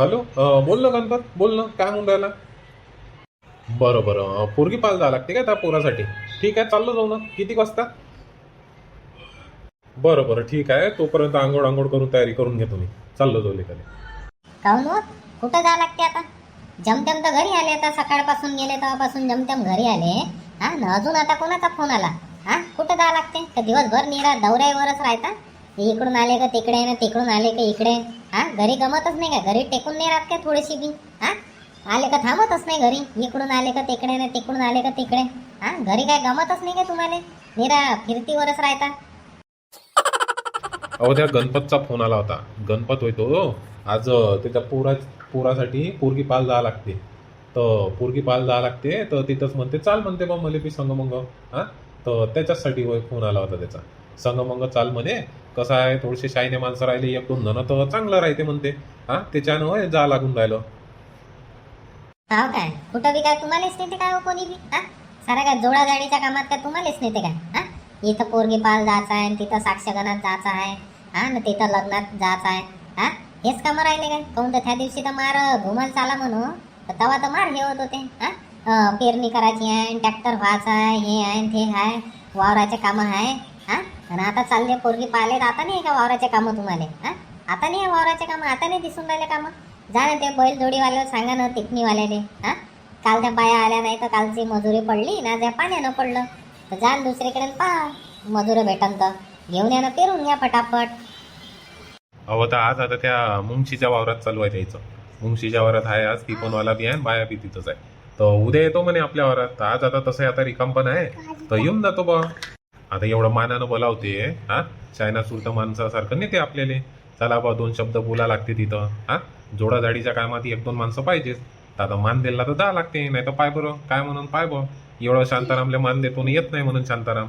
Hello बोल ना गणपत बोल ना काय म्हणून राहिला? बरं बरं पोरगी पाल जावं लागते का त्या पोरासाठी. ठीक आहे चाललो जाऊ ना. किती वाजता? बरं बरं ठीक आहे. तोपर्यंत आंघोळ आंघोळ करून तयारी करून घेतो मी चाललो जाऊ लेखाने काहून हो? कुठं जावं लागते आता? जमतेम तर घरी आले आता सकाळपासून गेले तेव्हापासून जमतेम घरी आले. हा ना अजून आता कोणाचा फोन आला? हा कुठं जावं लागते? तर दिवसभर निरा दौऱ्यावरच राहता? इकडून आले का तिकडे ना तिकडून आले का इकडे हा घरी गमतच नाही का घरी टेकून नाही राहत का थोडीशी बी? हा? आले का थांबतच नाही घरी? इकडून आले का तिकडे ना तिकडून आले का तिकडे हा घरी काय गमतच नाही का तुम्हाला? निरा फिरतीवरच राहता. अहो त्या गणपतचा फोन आला होता. गणपत होय तो. हो. आज त्याच्या पोरा पोरासाठी पोरगी पाल जावं लागते. तर पोरगी पाल जावं लागते. तर तिथंच म्हणते चाल म्हणते बा मला बी संगमंग हा? तर त्याच्यासाठी होय फोन आला होता त्याचा. संगमंग चाल म्हणे. कसं आहे थोडेसे शाईने माणसं राहिले एक दोन जण तर चांगलं राहते म्हणते. हा त्याच्यानं होय जा लागून राहिलं. हो काय? कुठं बी काय तुम्हालाच नेते काय हो कोणी बी? हा? सारा काय जोडा जाडीच्या कामात काय तुम्हालाच नेते काय? हा? इथं पोरगी पाल जायचं आहे आणि तिथं साक्षगणात जायचं आहे. हा ना तिथं लग्नात जायचं आहे. हा? हेच कामं राहिले काय? काहून तर त्या दिवशी तर मार घुमाल चाला म्हणू तर तवा तर मार हे होत होते. हा? पेरणी करायची आहे ट्रॅक्टर व्हायचं आहे हे आहे ते आहे वावराचे कामं आहे. आणि आता चालले पोरगी पाहिले तर आता नाही का वावराचे कामं तुम्हाला? हा? आता नाही आहे वावराचे कामं आता नाही दिसून राहिले कामं? जा ना ते बैल जोडीवाल्याला सांगा ना तिकणीवाल्याने हा? काल त्या बाया आल्या नाही तर कालची मजुरी पडली ना त्या पाण्यानं पडलं. तर जा दुसरीकडे पहा मजुरी भेटन तर. घेऊन या ना पेरून घ्या फटाफट अहो तर आज आता त्या मुंगशीच्या वावरात चालू आहे त्याचं. मुंगशीच्या वावरात आहे आज ती पण वाला बी आहे बाया बी तिथंच आहे. तर उद्या येतो म्हणे आपल्या वावरात. आज आता तसं आता रिकाम पण आहे. तर येऊन जातो बा आता एवढं मानानं बोलावते हा? चायना सुरत माणसासारखं नाही ते आपल्याला. चला बा दोन शब्द बोला लागते तिथं हा? जोडाजाडीच्या कामात एक दोन माणसं पाहिजेच तर आता मान दिला तर दहा लागते नाही तर पाय बरं. काय म्हणून पाय बरं एवढं शांतारामला मान देतो आणि येत नाही म्हणून शांताराम.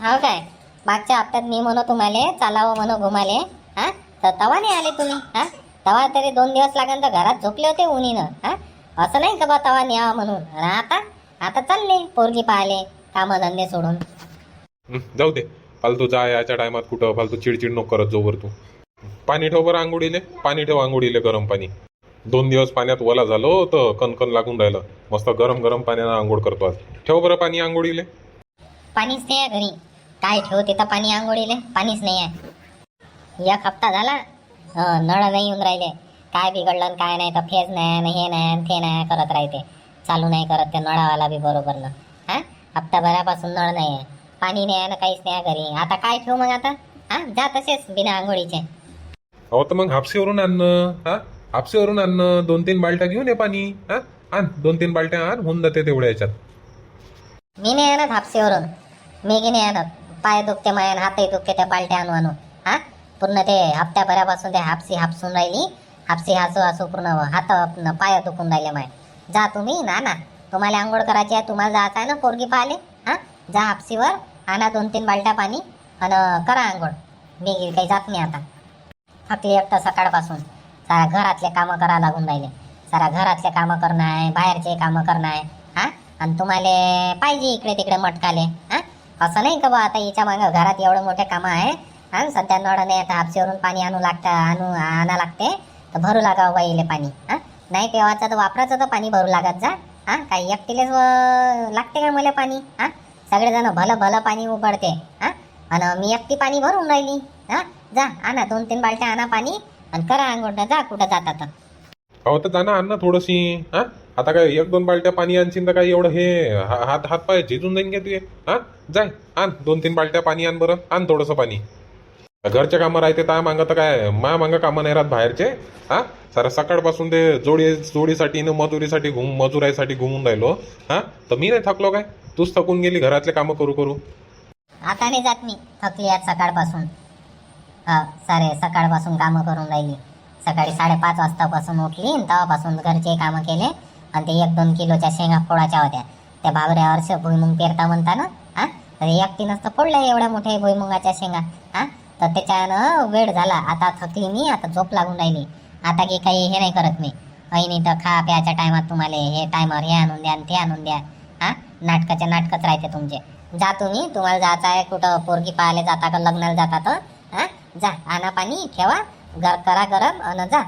हो काय? मागच्या हप्त्यात मी म्हणो तुम्हाला चालावं म्हणो घुमाले हा? तर तवा नाही आले तुम्ही हा? तवा तरी दोन दिवस लागेल तर घरात झोपले होते उन्हीनं हा? असं नाही का बा तवा न्यावा म्हणून? आता? आता चालले पोरगी पाहिले कामधंदे सोडून. जाऊ दे. फालतू जा याच्या टायमात कुठं फालतू चिडचिड नको करत जोवर तू. पाणी ठेव बरं आंघोळीले पाणी ठेव आंघोळीले गरम पाणी. दोन दिवस पाण्यात ओला झालो तर कणकण लागून राहिलं. मस्त गरम गरम पाण्यानं आंघोळ करतो आज. ठेव बरं पाणी आंघोळीले. पाणीच नाही आहे घरी. काय ठेव तिथं पाणी आंघोळीले? पाणीच नाही आहे. एक हप्ता झाला अं, नळ नाही येऊन राहिले. काय बिघडलं आणि काय नाही तर फेज नाही आणि हे नाही आणि ते नाही करत राहते. चालू नाही करत ते नळावाला बी बरोबर ना हा? हप्ताभरापासून नळ नाही आहे. पाणी नाही ना काहीच नाही घरी. आता काय ठेवू मग आता? हा? जा तसेच बिना आंघोळीचे. अहो तर मग हापसीवरून आणणं हा? हापसीवरून आणणं दोन तीन बालट्या घेऊन ये पाणी. हा? आण दोन तीन बालट्या आण होऊन जाते तेवढ्या याच्यात. मी नाही आणत हापसीवरून. मी की नाही आणत. पाय दुखते मायान हातही दुखते त्या पालट्या आणू आणू. हा? पूर्ण ते हप्त्याभरापासून ते हापसी हापसून राहिली. हापसी हासू हासू पूर्ण हात पाय दुखून राहिले माय. जा तुम्ही ना ना. तुम्हाला आंघोळ करायची आहे तुम्हाला जायचं आहे ना पोरगी पाहिले हा जा हापसीवर आणा दोन तीन बालट्या पाणी आणि करा आंघोळ. मी काही जात नाही आता. थकली एकटं सकाळपासून. सारा घरातले कामं करा लागून राहिले. सारा घरातले कामं करणं आहे बाहेरचे कामं करणं आहे हा? आणि तुम्हाला पाहिजे इकडे तिकडे मटकाले हा? असं नाही का बा आता हिच्या मागं घरात एवढं मोठे कामं आहे हा? सध्या नळ नाही आता हापशीवरून पाणी आणू लागतं आणू आणा लागते तर भरू लागावं बाईले पाणी हा? नाही पेवाचं तर वापराचं तर पाणी भरू लागत जा हा? काही एकटीलेच व- लागते का मला पाणी हा? सगळेजण भलं भलं पाणी उबडते हा? आणि मी एकटी पाणी भरून राहिली हा? जा आणा दोन तीन बालट्या आणा पाणी आणि करा आंघोळ जा कुठं जाता तर अहो तर जाणं आण ना थोडंशी हा? आता काय एक दोन बालट्या पाणी आणशील तर काय एवढं हे हा- हात हात पाय झिजून जाईन का तुझे हा जाय आण दोन तीन बालट्या पाणी आण बरं आण थोडंसं पाणी. घरचे कामं राहते त्या मागं तर काय मा मागं कामं नाही राहत बाहेरचे हा? सारा सकाळपासून ते जोडी जोडीसाठी न मजुरीसाठी घुम मजुराईसाठी घुमून राहिलो हा? तर मी नाही थकलो काय? तूच थकून गेली घरातले कामं करू करू. आता नाही जात मी. थकली आज सकाळपासून. हा सारे सकाळपासून कामं करून राहिली. सकाळी साडेपाच वाजतापासून उठली आणि तेव्हापासून घरचे कामं केले. आणि ते एक दोन किलोच्या शेंगा फोडाच्या होत्या. त्या बाबऱ्या वर्ष भुईमुंग पेरता म्हणता ना? हा तर एकटीनंच तर फोडल्या एवढ्या मोठ्या भुईमुंगाच्या शेंगा. हा तर त्याच्यानं वेळ झाला. आता थकली मी आता झोप लागून राहिली. आता की काही हे नाही करत मी. ऐनी तर खा प्याच्या टायमात तुम्हाला हे टायमावर हे आणून द्या आणि ते आणून द्या. नाटकाच्या नाटकच राहते तुमचे. जा तुम्ही तुम्हाला जायचं आहे कुठं पोरगी पाहायला जाता का लग्नाला जाता तर? हा? जा आणा पाणी ठेवा गर करा गरम अन जा.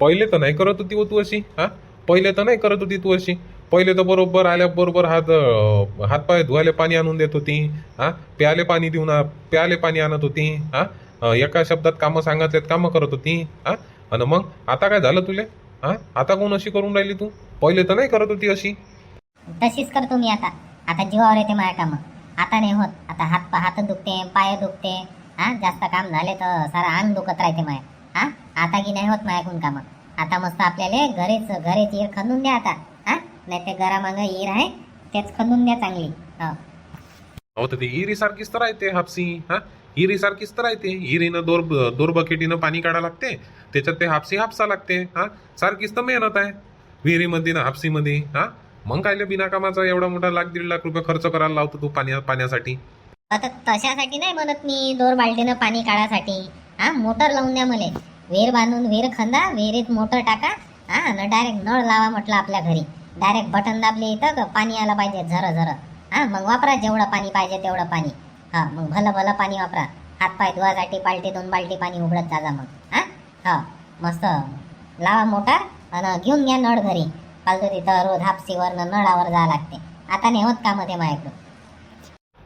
पहिले तर नाही करत होती हो तू अशी हा? पहिले तर नाही करत होती तू अशी. पहिले तर बरोबर आल्याबरोबर हात हातपाय धुवायला पाणी आणून देत होती हा? प्याले पाणी देऊन आ- प्याले पाणी आणत होती हा? एका शब्दात कामं सांगितलेत कामं करत होती हा? आणि मग आता काय झालं तुले? हा? आता कोण अशी करून राहिली तू? पहिले तर नाही करत होती अशी. तशीच करतो मी आता. आता जीवावर येते माझ्या कामं. आता नाही होत. आता हात हात दुखते पाय दुखते. हा जास्त काम झाले तर सारा अंग दुखत राहते माय हा आता की नाही होत माझ्याकून कामं. आता मस्त आपल्याला घरीच घरीच ईर खणून द्या आता. हा नाही ते घरामागं ईर आहे तेच खणून द्या चांगली. हो. अहो तर ते हिरी सारखीच तर राहते हापसी. हा हिरी सारखीच तर राहते. हिरीनं दोर दोर बकेटीनं पाणी काढा लागते. त्याच्यात ते हापसी हापसा लागते. हा सारखीच तर मेहनत आहे. विहिरीमध्ये ना हापसीमध्ये हा मग कायले बिनाकामाचा एवढा मोठा लाख दीड लाख रुपये खर्च करायला लावतो तू पाण्या पाण्यासाठी? आता तशासाठी नाही म्हणत मी दोर बाल्टीनं पाणी काढासाठी. हा मोटर लावून द्या मले. विहीर बांधून विहीर खंदा विहिरीत मोटर टाका. हा न डायरेक्ट नळ लावा म्हटलं आपल्या घरी. डायरेक्ट बटन दाबले इथं पाणी आलं पाहिजे झर झर. हा मग वापरा जेवढं पाणी पाहिजे तेवढं पाणी. हा मग भलं भलं पाणी वापरा. हातपाय धुवासाठी बाल्टी दोन बाल्टी पाणी उघडत जा मग. हा हा मस्त. लावा मोटर आणि घेऊन घ्या नळ घरी. फालतू तिथं रोज हापसीवरनं नळावर जावं लागते. आता नाही होत का मध्ये माझ्याकडं?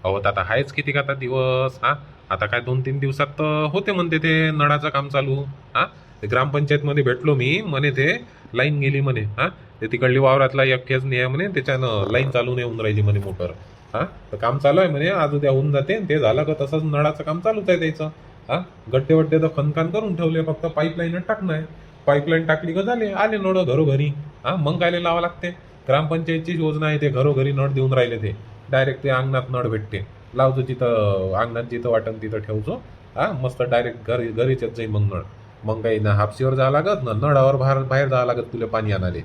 अहो आता आहेच किती का आता दिवस हा? आता काय दोन तीन दिवसात तर होते म्हणते ते नळाचं काम चालू हा? ते ग्रामपंचायतमध्ये भेटलो मी म्हणे ते लाईन गेली म्हणे हा? ते तिकडली वावरातला एक फेज नाही आहे म्हणे त्याच्यानं लाईन चालू नाही होऊन राहिली म्हणे मोटर हा? तर काम चालू आहे म्हणे आज उद्या होऊन जाते ते झालं का तसंच नळाचं काम चालूच आहे त्याचं हा? गड्डे वड्डे तर खनखान करून ठेवले फक्त पाईपलाईन टाकणं आहे. पाईपलाईन टाकली का झाले आले नळ घरोघरी. हा मग कायले लावा लागते? ग्रामपंचायतची योजना आहे ते घरोघरी नळ देऊन राहिले ते. डायरेक्ट ते अंगणात नळ भेटते. लावतो तिथं अंगणात जिथं वाटन तिथं ठेवतो. हा मस्त डायरेक्ट घरी घरीच येत जाईल मग नळ. मग काही ना हापसीवर जावं लागत ना नळावर बाहेर बाहेर जावं लागत तुला पाणी आणाले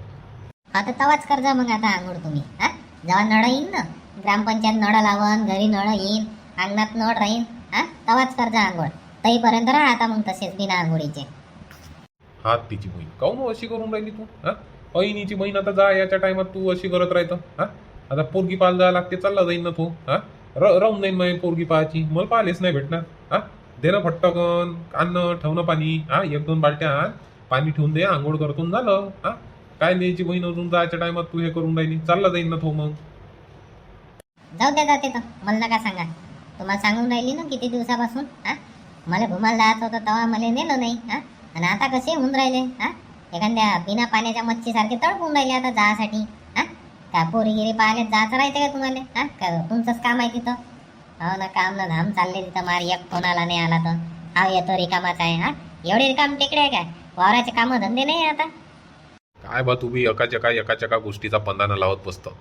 आता तवाच करजा मग आता आंघोळ तुम्ही हा? जेव्हा नळ येईन ना ग्रामपंचायत नळ लावन घरी नळ येईन अंगणात नळ राहीन हा? तवाच करजा आंघोळ. तईपर्यंत राहा आता मग तसेच बिना आंघोळीचे. हात तिची बहीण. काऊन अशी करून राहिली तू हा? बहिणीची बहीण आता जा याच्या टायमात तू अशी करत राहतं हा? आता पोरगी पाहायला जायला लागते चालला जाईन ना तू. हा? र राहून जाईन मग पोरगी पाहायची. मला पाहिलेच नाही भेटणार. हा? दे ना फट्टकन आणणं ठेवणं पाणी. हा? एक दोन बालट्या आण. पाणी ठेवून दे आंघोळ करतून झालं. हा? काय न्यायची बहीण अजून जायच्या टायमात तू हे करून राहिली? चालला जाईन ना तो मग. जाऊ द्या जाते तर मला काय सांगा. तुम्हाला सांगून राहिली ना किती दिवसापासून हा? मला घुमायला जायचं होतं तेव्हा मला नेलं नाही हा? आणि आता कसे होऊन राहिले हा? एखाद्या बिना पाण्याच्या मच्छीसारखे तडपून राहिले आता जासाठी. हा? का पोरीगिरी पाहिले जायचं राहते का तुम्हाला? हा? का तुमचंच काम आहे तिथं? हो ना काम ना धाम चालले तिथं. मार एक फोन आला नाही आला तर. हा येतो रिकामाचा आहे हा? एवढे रिकाम टेकडे आहे काय? वावराचे कामं धंदे नाही आता. काय बा तू बी एकाच एका एकाच एका गोष्टीचा पंदाना लावत बसतं?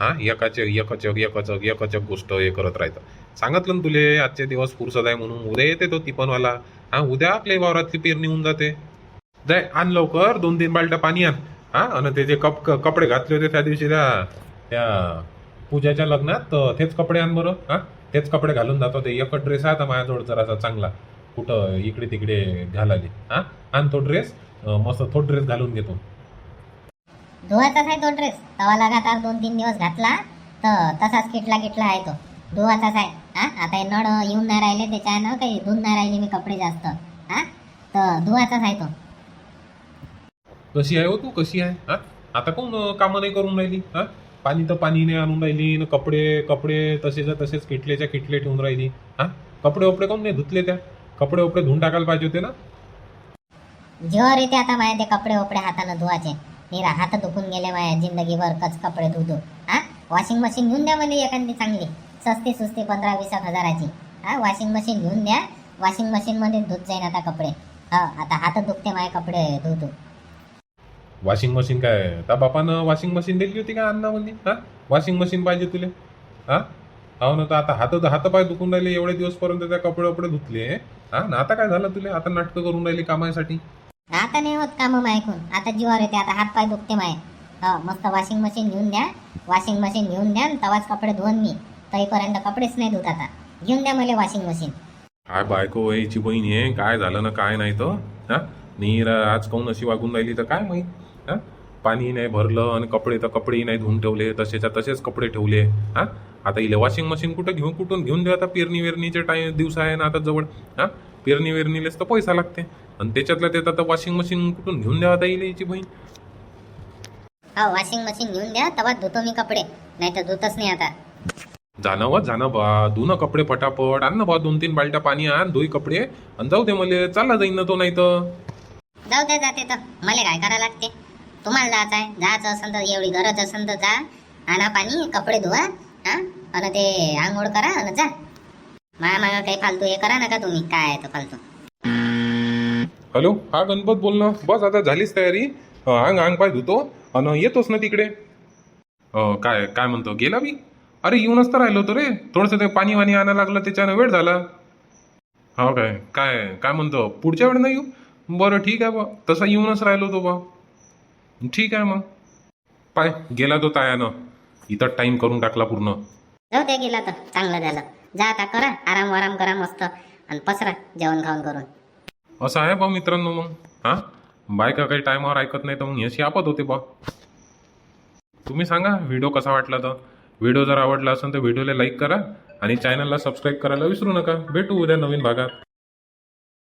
हा? एकाच एकचक एकचक एकचक गोष्ट हे करत राहतं. सांगितलं ना तुले आजचे दिवस फुरसत आहे म्हणून. उद्या येते तो तिपनवाला. हा उद्या आपल्या वावरातली पेरणी होऊन जाते. जाय आण लवकर दोन तीन बालट्या पाणी आण. हा आणि ते जे कप क- कपडे घातले होते त्या दिवशी त्या त्या पूजाच्या लग्नात तर तेच कपडे आण बरं हा. तेच कपडे घालून जातो ते एक ड्रेस आहे आता माझ्याजवळ जरासा चांगला. कुठं इकडे तिकडे घालाले हा. आण तो ड्रेस मस्त तो ड्रेस घालून घेतो. धुवाचाच आहे तो ड्रेस तवा लगातार दोन तीन दिवस घातला तर तसाच किटला किटला आहे तो. धुवाचाच आहे हा. आता हे नळ येऊन नाही राहिले त्याच्यानं काही धुवून नाही राहिले मी कपडे जास्त हा. तर धुवाचाच आहे तो. कशी आहे हो तू? कशी आहे? हा? आता कोण कामं नाही करून राहिली? हा? पाणी तर पाणी नाही आणून राहिली न कपडे कपडे तसेच्या तसेच किटलेच्या किटले ठेवून राहिली. हा? कपडे वपडे कोण नाही धुतले त्या? कपडे वपडे धुवून टाकायला पाहिजे होते ना? जीवावर येते आता माझ्या ते कपडे वपडे हाताने धुवायचे निरा हात दुखून गेले माझ्या जिंदगीभर कच कपडे धुतो. हा? वॉशिंग मशीन घेऊन द्या म्हणजे एखादी चांगली. सस्ती सुस्ती पंधरा वीस एक हजाराची. हा? वॉशिंग मशीन घेऊन द्या. वॉशिंग मशीनमध्ये धुत जाईन आता कपडे. हा आता हात दुखते माझे कपडे धुतो. वॉशिंग मशीन काय? त्या बापानं वॉशिंग मशीन दिली होती का अन्नामध्ये हा? वॉशिंग मशीन पाहिजे तुले. हा? हो ना तर आता हात हातपाय दुखून राहिले एवढे दिवसपर्यंत त्या कपडे वपडे धुतले. हा? ना आता काय झालं तुले? आता नाटकं करून राहिली कामासाठी. आता नाही होत कामं ऐकून. आता जीवावर येते. आता हात पाय दुखते माय. हो मस्त वॉशिंग मशीन घेऊन द्या. वॉशिंग मशीन घेऊन द्या आणि तवाच कपडे धुवून मी तरीपर्यंत कपडेच नाही धुत आता. घेऊन द्या मला वॉशिंग मशीन काय बायको यायची बहीण आहे काय झालं ना काय नाही तर हा? नीर आज काऊन अशी वागून राहिली तर काय माहीत? हा? पाणी नाही भरलं आणि कपडे तर कपडेही नाही धुवून ठेवले तसेच्या तसेच कपडे ठेवले हा? आता इले वॉशिंग मशीन कुठं घेऊन कुठून घेऊन देऊ? आता पेरणी वेरणीचे टाइम दिवस आहे ना आता जवळ हा? पेरणी वेरणीलेच तर पैसा लागते. आणि त्याच्यातल्या त्यात आता वॉशिंग मशीन कुठून घेऊन द्यावा आता येईल याची बहीण? हो वॉशिंग मशीन घेऊन द्या तेव्हा धुतो मी कपडे. नाही तर धुतच नाही आता. जाणं वा जाणं बा. धुणं कपडे फटाफट आण ना बा दोन तीन बालट्या पाणी आण धुई कपडे आणि जाऊ दे मला चालला जाईन ना तो नाही तर जाऊ दे जाते तर. मला काय करायला लागते? तुम्हाला जायचं आहे जायचं असेल तर एवढी गरज असेल तर जा. आणा पाणी कपडे धुवा हा? आणि ते आंघोळ करा आणि जा. माया मागा काही फालतू हे करा नका तुम्ही. काय आहे तर फालतू? हॅलो हा गणपत बोलणं बस आता झालीच तयारी. अं, अंग अंग पाय धुतो आणि येतोच ना तिकडे. अं, काय काय म्हणतो? गेला मी? अरे येऊनच तर राहिलो होतो रे. थोडंसं ते पाणी वाणी आणायला लागलं त्याच्यानं वेळ झाला. हो काय? काय काय म्हणतो? पुढच्या वेळ नाही येऊ? बरं ठीक आहे बा. तसा येऊनच राहिलो होतो बा. ठीक आहे मग. पाय गेला तो तायानं. इथं टाईम करून टाकला पूर्ण. जाऊ दे गेला तर चांगलं झालं. जा आता करा. आराम वाराम करा मस्त. आणि पसरा जेवण खाऊन करून. असं आहे बा मित्रांनो मग. हा? बायका काही टायमावर ऐकत नाही तर मग अशी आपत होते बा. तुम्ही सांगा व्हिडिओ कसा वाटला तर व्हिडिओ जर आवडला असेल तर व्हिडिओला लाईक करा आणि चॅनलला सबस्क्राईब करायला विसरू नका. भेटू उद्या नवीन भागात.